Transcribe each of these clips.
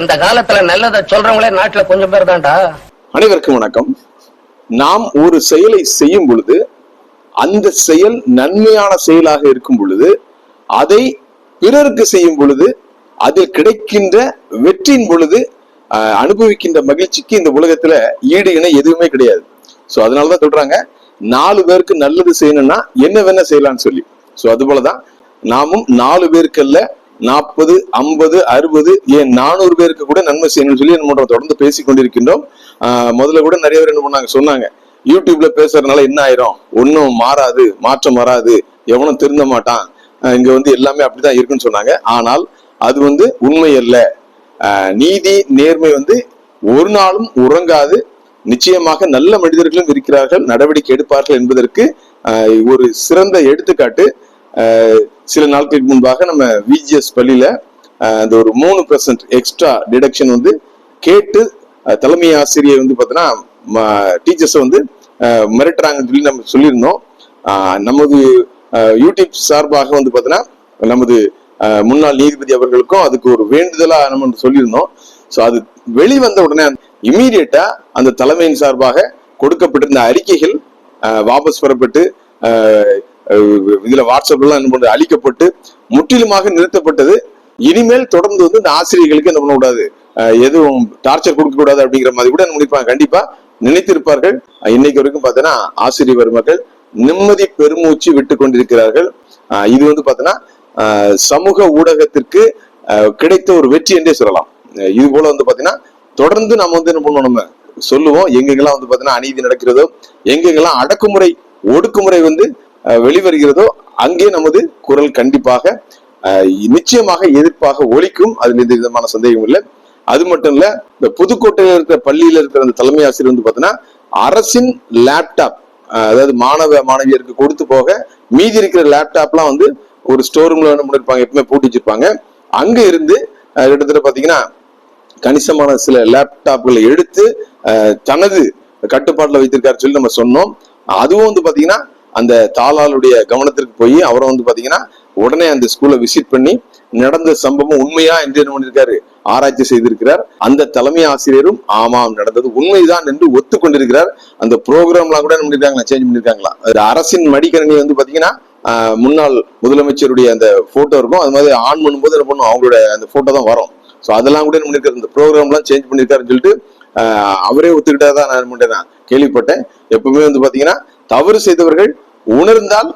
இந்த காலத்துல நல்லதை சொல்றவங்களே நாட்டுல கொஞ்சம் பேர் தான்டா. அனைவருக்கும் வணக்கம். நாம் ஒரு செயலை செய்யும் பொழுது அந்த செயல் நன்மையான செயலாக இருக்கும் பொழுது அதை பிறருக்கு செய்யும் பொழுது அதில் கிடைக்கின்ற வெற்றியின் பொழுது அனுபவிக்கின்ற மகிழ்ச்சிக்கு இந்த உலகத்துல ஈடு இணை எதுவுமே கிடையாது. ஸோ அதனாலதான் சொல்றாங்க நாலு பேருக்கு நல்லது செய்யணும்னா என்ன வேணா செய்யலாம்னு சொல்லி. ஸோ அது போலதான் நாமும் நாலு பேருக்கல்ல நாற்பது ஐம்பது அறுபது ஏன் நானூறு பேருக்கு கூட நன்மை செய்யணும்னு சொல்லி என்ன பண்றோம் தொடர்ந்து பேசிக் கொண்டிருக்கின்றோம். முதல்ல கூட நிறைய பேர் என்ன பண்ணாங்க சொன்னாங்க. யூடியூப்ல பேசுறதுனால என்ன ஆயிரும்? ஒன்றும் மாறாது மாற்றம் வராது. எவனும் திருந்த மாட்டான். இங்க வந்து எல்லாமே அப்படிதான் இருக்குன்னு சொன்னாங்க. ஆனால் அது வந்து உண்மை அல்ல. நீதி நேர்மை வந்து ஒரு நாளும் உறங்காது. நிச்சயமாக நல்ல மனிதர்களும் இருக்கிறார்கள் நடவடிக்கை எடுப்பார்கள் என்பதற்கு ஒரு சிறந்த எடுத்துக்காட்டு. சில நாட்களுக்கு முன்பாக நம்ம விஜிஎஸ் பள்ளியில அந்த ஒரு மூணு பர்சன்ட் எக்ஸ்ட்ரா டிடக்ஷன் வந்து கேட்டு தலைமை ஆசிரியர் வந்து பார்த்தோன்னா டீச்சர்ஸை வந்து மிரட்டுறாங்கன்னு சொல்லி நம்ம சொல்லியிருந்தோம். நமது யூடியூப் சார்பாக வந்து பார்த்தோன்னா நமது ஆஹ் முன்னாள் நீதிபதி அவர்களுக்கும் அதுக்கு ஒரு வேண்டுதலா நம்ம சொல்லியிருந்தோம். ஸோ அது வெளிவந்த உடனே இமீடியட்டா அந்த தலைமையின் சார்பாக கொடுக்கப்பட்டிருந்த அறிக்கைகள் வாபஸ் பெறப்பட்டு இதுல வாட்ஸ்அப்ல என்ன பண்றது? அழிக்கப்பட்டு முற்றிலுமாக நிறுத்தப்பட்டது. இனிமேல் தொடர்ந்து வந்து இந்த ஆசிரியர்களுக்கு என்ன பண்ணக்கூடாது? எதுவும் டார்ச்சர் கொடுக்க கூடாது அப்படிங்கிற மாதிரி கூட நினைப்பாங்க கண்டிப்பா நினைத்திருப்பார்கள். இன்னைக்கு வரைக்கும் பார்த்தோன்னா ஆசிரியர் பெருமக்கள் நிம்மதி பெருமூச்சு விட்டு கொண்டிருக்கிறார்கள். இது வந்து பார்த்தீங்கன்னா சமூக ஊடகத்திற்கு கிடைத்த ஒரு வெற்றி என்றே சொல்லலாம். இது போல வந்து பார்த்தீங்கன்னா தொடர்ந்து நம்ம வந்து என்ன பண்ணுவோம் நம்ம? சொல்லுவோம். எங்கெங்கெல்லாம் வந்து பார்த்தீங்கன்னா அநீதி நடக்கிறதோ எங்கெங்கெல்லாம் அடக்குமுறை ஒடுக்குமுறை வந்து வெளிவருகிறதோ அங்கே நமது குரல் கண்டிப்பாக நிச்சயமாக எதிர்ப்பாக ஒழிக்கும் அதில் எந்த விதமான சந்தேகம் இல்லை. அது மட்டும் இல்ல இந்த புதுக்கோட்டையில் இருக்கிற பள்ளியில இருக்கிற அந்த தலைமை ஆசிரியர் வந்து பாத்தீங்கன்னா அரசின் லேப்டாப் அதாவது மாணவ மாணவியருக்கு கொடுத்து போக மீதி இருக்கிற லேப்டாப்லாம் வந்து ஒரு ஸ்டோர் ரூம்ல என்ன பண்ணிருப்பாங்க எப்பவுமே பூட்டி வச்சிருப்பாங்க. அங்க இருந்து கிட்டத்தட்ட பாத்தீங்கன்னா கணிசமான சில லேப்டாப்களை எடுத்து தனது கட்டுப்பாட்டில் வைத்திருக்காரு சொல்லி நம்ம சொன்னோம். அதுவும் வந்து பாத்தீங்கன்னா அந்த தாளாளுடைய கவனத்திற்கு போய் அவரை வந்து பாத்தீங்கன்னா உடனே அந்த ஸ்கூலை விசிட் பண்ணி நடந்த சம்பவம் உண்மையா என்று என்ன பண்ணிருக்காரு? ஆராய்ச்சி செய்திருக்கிறார். அந்த தலைமை ஆசிரியரும் ஆமாம் நடந்தது உண்மைதான் என்று ஒத்துக்கொண்டிருக்கிறார். அந்த ப்ரோக்ராம்லாம் கூட என்ன பண்ணிருக்காங்களா? சேஞ்ச் பண்ணிருக்காங்களா? அது அரசின் மடிக்கணினி வந்து பாத்தீங்கன்னா முன்னாள் முதலமைச்சருடைய அந்த போட்டோ இருக்கும். அது மாதிரி ஆன் பண்ணும்போது என்ன பண்ணும்? அவங்களோட அந்த போட்டோ தான் வரும். ஸோ அதெல்லாம் கூட என்ன பண்ணிருக்காரு? இந்த ப்ரோக்ராம்லாம் சேஞ்ச் பண்ணிருக்காருன்னு சொல்லிட்டு அவரே ஒத்துக்கிட்டா தான் நான் என்ன கேள்விப்பட்டேன். எப்பவுமே வந்து பாத்தீங்கன்னா தவறு செய்தவர்கள் உணர்ந்தால்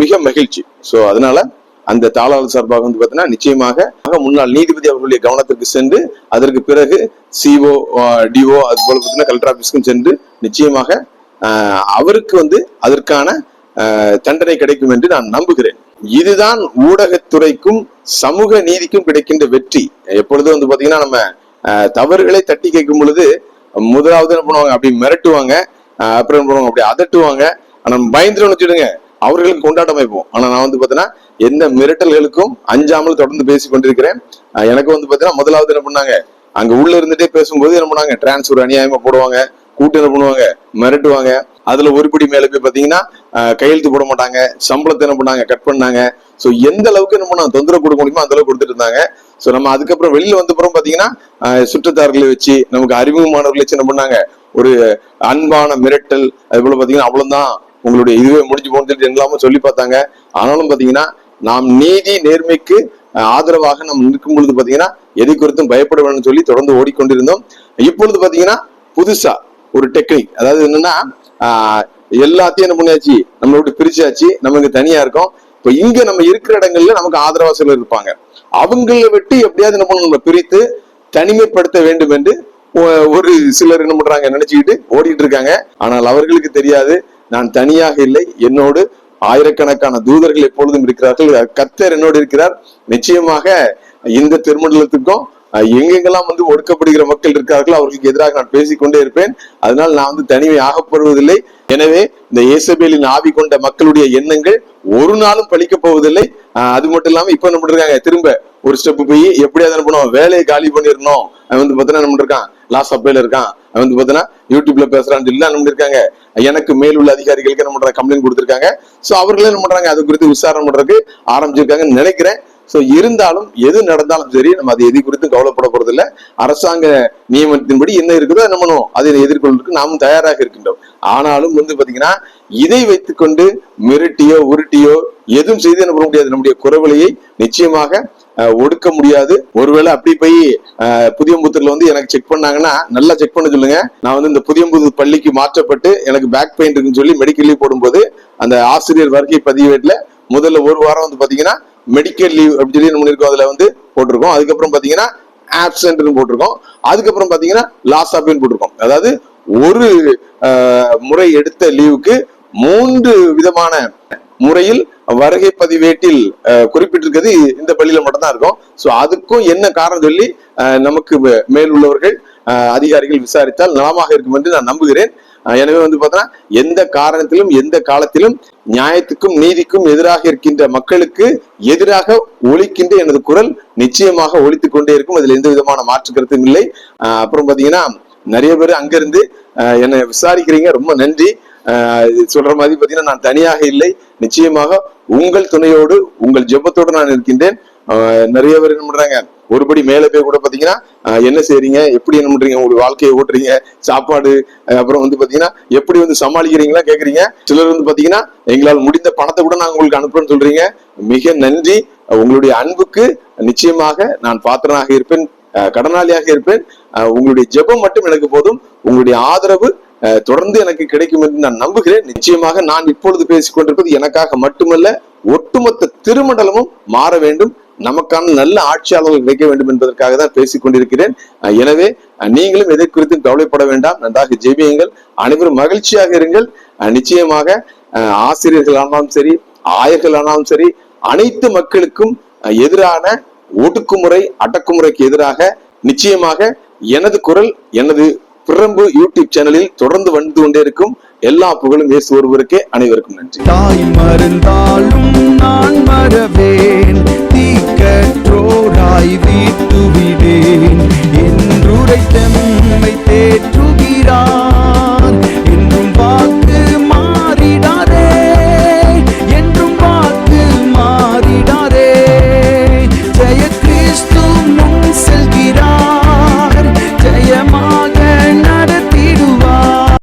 மிக மகிழ்ச்சி. ஸோ அதனால அந்த தாளாளர் சார்பாக வந்து பார்த்தீங்கன்னா நிச்சயமாக முன்னாள் நீதிபதி அவர்களுடைய கவனத்திற்கு சென்று அதற்கு பிறகு சிஓ டிஓ அது போல பார்த்தீங்கன்னா கலெக்டர் ஆபீஸ்க்கும் சென்று நிச்சயமாக அவருக்கு வந்து அதற்கான தண்டனை கிடைக்கும் என்று நான் நம்புகிறேன். இதுதான் ஊடகத்துறைக்கும் சமூக நீதிக்கும் கிடைக்கின்ற வெற்றி. எப்பொழுதும் வந்து பாத்தீங்கன்னா நம்ம தவறுகளை தட்டி கேட்கும் பொழுது முதலாவது என்ன பண்ணுவாங்க? அப்படி மிரட்டுவாங்க. அப்புறம் என்ன பண்ணுவாங்க? அப்படி அதட்டுவாங்க. ஆனா பயந்துரும் வச்சுடுங்க. அவர்களுக்கு கொண்டாட்டம் வைப்போம். ஆனா நான் வந்து பாத்தீங்கன்னா எந்த மிரட்டல்களுக்கும் அஞ்சாமல் தொடர்ந்து பேசி கொண்டிருக்கிறேன். எனக்கு வந்து பாத்தீங்கன்னா முதலாவது என்ன பண்ணாங்க? அங்க உள்ள இருந்துட்டே பேசும்போது என்ன பண்ணாங்க? டிரான்ஸ்ஃபர் அநியாயமா போடுவாங்க கூட்டு என்ன பண்ணுவாங்க? மிரட்டுவாங்க. அதுல ஒருபடி மேல போய் பாத்தீங்கன்னா கையெழுத்து போட மாட்டாங்க. சம்பளத்தை என்ன பண்ணாங்க? கட் பண்ணாங்க. ஸோ எந்த அளவுக்கு என்ன பண்ணாங்க? தொந்தரவு கொடுக்க முடியுமோ அந்த அளவுக்கு கொடுத்துட்டு இருந்தாங்க. ஸோ நம்ம அதுக்கப்புறம் வெளியில வந்த அப்புறம் பாத்தீங்கன்னா சுற்றத்தார்களை வச்சு நமக்கு அறிமுகமானவர்களை வச்சு என்ன பண்ணாங்க? ஒரு அன்பான மிரட்டல் அது போல பாத்தீங்கன்னா அவ்வளவுதான். உங்களுடைய இதுவே முடிஞ்சு போன்னு சொல்லிட்டு எல்லாமே சொல்லி பார்த்தாங்க. ஆனாலும் பாத்தீங்கன்னா நாம் நீதி நேர்மைக்கு ஆதரவாக நம்ம நிற்கும் பொழுது பாத்தீங்கன்னா எதை குறித்தும் பயப்பட வேணும்னு சொல்லி தொடர்ந்து ஓடிக்கொண்டிருந்தோம். இப்பொழுது பாத்தீங்கன்னா புதுசா ஒரு டெக்னிக் அதாவது என்னன்னா எல்லாத்தையும் என்ன பண்ணியாச்சு? நம்மளை விட்டு பிரிச்சாச்சு. நம்ம இங்க தனியா இருக்கோம். இப்ப இங்க நம்ம இருக்கிற இடங்கள்ல நமக்கு ஆதரவா சிலர் இருப்பாங்க. அவங்கள விட்டு எப்படியாவது என்ன பண்ணணும்? நம்ம பிரித்து தனிமைப்படுத்த வேண்டும் என்று ஒரு சிலர் என்ன பண்றாங்க? நினைச்சுக்கிட்டு ஓடிட்டு இருக்காங்க. ஆனால் அவர்களுக்கு தெரியாது. நான் தனியாக இல்லை. என்னோடு ஆயிரக்கணக்கான தூதர்கள் எப்பொழுதும் இருக்கிறார்கள். கத்தர் என்னோடு இருக்கிறார். நிச்சயமாக இந்த திருமண்டலத்துக்கும் எங்கெங்கெல்லாம் வந்து ஒடுக்கப்படுகிற மக்கள் இருக்கிறார்களோ அவர்களுக்கு எதிராக நான் பேசிக்கொண்டே இருப்பேன். அதனால் நான் வந்து தனிமை ஆகப்படுவதில்லை. எனவே இந்த இயேசபேலின் ஆவி கொண்ட மக்களுடைய எண்ணங்கள் ஒரு நாளும் பழிக்க போவதில்லை. அது மட்டும் இல்லாம இப்ப என்ன பண்றாங்க திரும்ப ஒரு ஸ்டெப் போய் எப்படியாவது என்ன பண்ணுவோம்? வேலையை காலி பண்ணிடணும். அவன் வந்து பார்த்தீங்கன்னா என்ன பண்ணிருக்கான்? லாஸ் அப்பையில இருக்கான். அவன் வந்து பார்த்தீங்கன்னா யூடியூப்ல பேசுறான் சொல்லி என்ன பண்ணிருக்காங்க? எனக்கு மேல் உள்ள அதிகாரிகளுக்கு என்ன பண்றாங்க கம்ப்ளைண்ட் கொடுத்துருக்காங்க. சோ அவர்களே என்ன பண்றாங்க? அது குறித்து விசாரணை பண்றதுக்கு ஆரம்பிச்சிருக்காங்கன்னு நினைக்கிறேன். சோ இருந்தாலும் எது நடந்தாலும் சரி நம்ம அதை எது குறித்து கவலைப்பட போறது இல்ல அரசாங்க நியமனத்தின்படி என்ன இருக்குதோ என்ன பண்ணுவோம் அதை எதிர்கொள்வதற்கு நாமும் தயாராக இருக்கின்றோம். ஆனாலும் வந்து பாத்தீங்கன்னா இதை வைத்துக்கொண்டு மிரட்டியோ உருட்டியோ எதுவும் செய்து என்ன பண்ண முடியாது. நம்முடைய குறவலையை நிச்சயமாக ஒடுக்க முடியாது. ஒருவேளை அப்படி போய் அஹ், புதியம்புத்தூர்ல வந்து எனக்கு செக் பண்ணாங்கன்னா நல்லா செக் பண்ண சொல்லுங்க. நான் வந்து இந்த புதியம்புத்தூர் பள்ளிக்கு மாற்றப்பட்டு எனக்கு பேக் பெயின் இருக்குன்னு சொல்லி மெடிக்கல் லீவ் போடும்போது அந்த ஆசிரியர் வருகை பதிவேட்டில் முதல்ல ஒரு வாரம் வந்து பாத்தீங்கன்னா மெடிக்கல் லீவ் அப்படின்னு சொல்லி நம்ம இருக்கோம் அதுல வந்து போட்டிருக்கோம். அதுக்கப்புறம் பாத்தீங்கன்னா ஆப்சென்ட்னு போட்டிருக்கோம். அதுக்கப்புறம் பாத்தீங்கன்னா லாஸ் ஆப்னு போட்டிருக்கோம். அதாவது ஒரு முறை எடுத்த லீவுக்கு மூன்று விதமான முறையில் வருகை பதிவேட்டில் குறிப்பிட்டிருக்கிறது இந்த பள்ளியில மட்டும்தான் இருக்கும். சோ அதுக்கும் என்ன காரணம் சொல்லி நமக்கு மேல் உள்ளவர்கள் அதிகாரிகள் விசாரித்தால் நலமாக இருக்கும் என்று நான் நம்புகிறேன். எனவே வந்து பார்த்தோன்னா எந்த காரணத்திலும் எந்த காலத்திலும் நியாயத்துக்கும் நீதிக்கும் எதிராக இருக்கின்ற மக்களுக்கு எதிராக ஒழிக்கின்ற எனது குரல் நிச்சயமாக ஒலித்துக் கொண்டே இருக்கும். அதில் எந்த விதமான மாற்று கருத்தும் இல்லை. அப்புறம் பாத்தீங்கன்னா நிறைய பேர் அங்கிருந்து அஹ், என்னை விசாரிக்கிறீங்க. ரொம்ப நன்றி. சொல்ற மாதிரி பாத்தீங்கன்னா நான் தனியாக இல்லை. நிச்சயமாக உங்கள் துணையோடு உங்கள் ஜெபத்தோடு நான் இருக்கின்றேன். நிறைய பேர் என்ன பண்றாங்க ஒருபடி மேலே போய் கூட பாத்தீங்கன்னா என்ன செய்றீங்க? எப்படி என்ன பண்றீங்க? உங்களுடைய வாழ்க்கையை ஓட்டுறீங்க? சாப்பாடு அப்புறம் வந்து பாத்தீங்கன்னா எப்படி வந்து சமாளிக்கிறீங்களா கேக்குறீங்க? சிலர் வந்து பாத்தீங்கன்னா எங்களால் முடிந்த பணத்தை கூட நான் உங்களுக்கு அனுப்புறேன்னு சொல்றீங்க. மிக நன்றி. உங்களுடைய அன்புக்கு நிச்சயமாக நான் பாத்திரனாக இருப்பேன் கடனாளியாக இருப்பேன். உங்களுடைய ஜெபம் மட்டும் எனக்கு போதும். உங்களுடைய ஆதரவு தொடர்ந்து எனக்கு கிடைக்கும் என்று நான் நம்புகிறேன். நிச்சயமாக நான் இப்பொழுது பேசிக் கொண்டிருப்பது எனக்காக மட்டுமல்ல ஒட்டுமொத்த திருமண்டலமும் மாற வேண்டும். நமக்கான நல்ல ஆட்சியாளர்கள் கிடைக்க வேண்டும் என்பதற்காக தான் பேசிக் கொண்டிருக்கிறேன் எனவே நீங்களும் எதை குறித்தும் கவலைப்பட வேண்டாம். நன்றாக ஜெபியுங்கள். அனைவரும் மகிழ்ச்சியாக இருங்கள். நிச்சயமாக ஆசிரியர்களானாலும் சரி ஆயர்களானாலும் சரி அனைத்து மக்களுக்கும் எதிரான ஒடுக்குமுறை அடக்குமுறைக்கு எதிராக நிச்சயமாக எனது குரல் எனது பிரம்பு யூடியூப் சேனலில் தொடர்ந்து வந்து கொண்டே இருக்கும் எல்லா புகழும் இயேசு ஒருவருக்கே அனைவருக்கும் நன்றி. தாய் மருந்தாலும் நான் மறவேன். தீக்கற்றோராய் வீட்டு விடேன் என்றுரை தம்மை தேற்றுகிறார்.